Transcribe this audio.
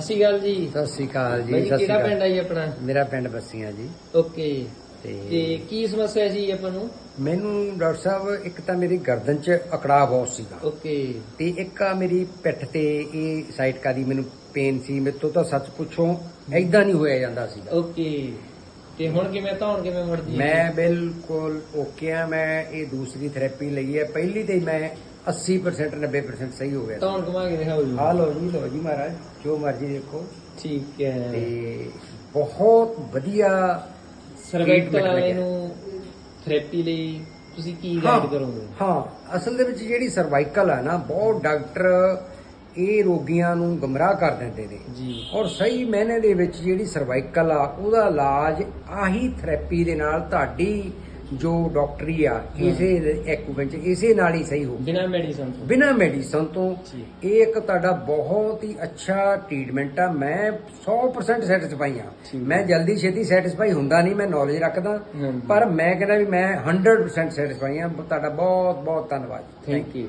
ਸਤਿ ਸ਼੍ਰੀ ਅਕਾਲ ਜੀ। ਸਤਿ ਸ੍ਰੀ ਅਕਾਲ ਜੀ ਸਤਿ ਕਿਹੜਾ ਸ੍ਰੀ ਪਿੰਡ ਆ ਜੀ ਆਪਣਾ? ਮੇਰਾ ਪਿੰਡ ਬੱਸੀਆਂ ਜੀ। ਓਕੇ। ਤੇ ਕੀ ਸਮੱਸਿਆ ਜੀ ਆਪਾਂ ਨੂੰ? ਮੈਨੂੰ ਡਾਕਟਰ ਸਾਹਿਬ ਇੱਕ ਤਾਂ ਮੇਰੀ ਗਰਦਨ 'ਚ ਅਕੜਾਅ ਬਹੁਤ ਸੀਗਾ। ਓਕੇ। ਤੇ ਇੱਕ ਆ ਮੇਰੀ ਪਿੱਠ ਤੇ ਇਹ ਸਾਈਟਕਾ ਦੀ ਮੈਨੂੰ ਪੇਨ ਸੀ। ਮੇਰੇ ਤੋਂ ਤਾਂ ਸੱਚ ਪੁੱਛੋ ਐਦਾਂ ਨਹੀਂ ਹੋਇਆ ਜਾਂਦਾ ਸੀਗਾ। ਓਕੇ। ਤੇ ਹੁਣ ਕਿਵੇਂ ਧੌਣ ਕਿਵੇਂ ਮੁੜਦੀ ਹੈ? ਮੈਂ ਬਿਲਕੁਲ ਓਕੇ ਆ ਮੈਂ ਇਹ ਦੂਸਰੀ ਥੈਰੇਪੀ ਲਈ ਹੈ। ਪਹਿਲੀ ਤੇ ਮੈਂ 80% 90% ਸਹੀ ਹੋ ਗਿਆ ਸੀ। ਧੌਣ ਘੁਮਾ ਕੇ ਦਿਖਾਓ ਜੀ। ਆ ਲਓ ਜੀ ਲਓ ਜੀ ਮਹਾਰਾਜ ਜੋ ਮਰਜ਼ੀ ਦੇਖੋ। ਠੀਕ ਹੈ। ਤੇ ਬਹੁਤ ਵਧੀਆ ਸਰਵਾਈਕਲ ਵਾਲੇ। ਨੂੰ ਥੈਰੇਪੀ ਲਈ ਤੁਸੀਂ ਕੀ ਹਾਂ, ਗਾਈਡ ਕਰੋਗੇ? ਹਾਂ ਅਸਲ ਦੇ ਵਿੱਚ ਜਿਹੜੀ ਸਰਵਾਈਕਲ ਆ ਨਾ ਬਹੁਤ ਡਾਕਟਰ ਇਹ ਰੋਗੀਆਂ ਨੂੰ ਗਮਰਾਹ ਕਰ ਦਿੰਦੇ ਨੇ। ਜੀ। ਔਰ ਸਹੀ ਮਾਇਨੇ ਦੇ ਵਿੱਚ ਜਿਹੜੀ ਸਰਵਾਈਕਲ ਆ ਉਹਦਾ ਇਲਾਜ ਆਹੀ ਥੈਰੇਪੀ ਦੇ ਨਾਲ ਤੁਹਾਡੀ ਜੋ ਡਾਕਟਰੀ ਆ ਇਸੇ ਐਕੂਪੈਂਚ ਇਸੇ ਨਾਲ ਹੀ ਸਹੀ ਹੋ ਬਿਨਾ ਮੈਡੀਸਨ ਤੋਂ। ਬਿਨਾਂ ਮੈਡੀਸਨ ਤੋਂ। ਇਹ ਇੱਕ ਤੁਹਾਡਾ ਬਹੁਤ ਹੀ ਅੱਛਾ ਟ੍ਰੀਟਮੈਂਟ ਆ। ਮੈਂ 100% ਸੈਟੀਸਫਾਈ ਆ। ਮੈਂ ਜਲਦੀ ਛੇਤੀ ਸੈਟੀਸਫਾਈ ਹੁੰਦਾ ਨਹੀਂ ਮੈਂ ਨੌਲੇਜ ਰੱਖਦਾ। ਪਰ ਮੈਂ ਕਹਿੰਦਾ ਵੀ ਮੈਂ 100% ਸੈਟੀਸਫਾਈ ਆ। ਤੁਹਾਡਾ ਬਹੁਤ ਬਹੁਤ ਧੰਨਵਾਦ। Thank you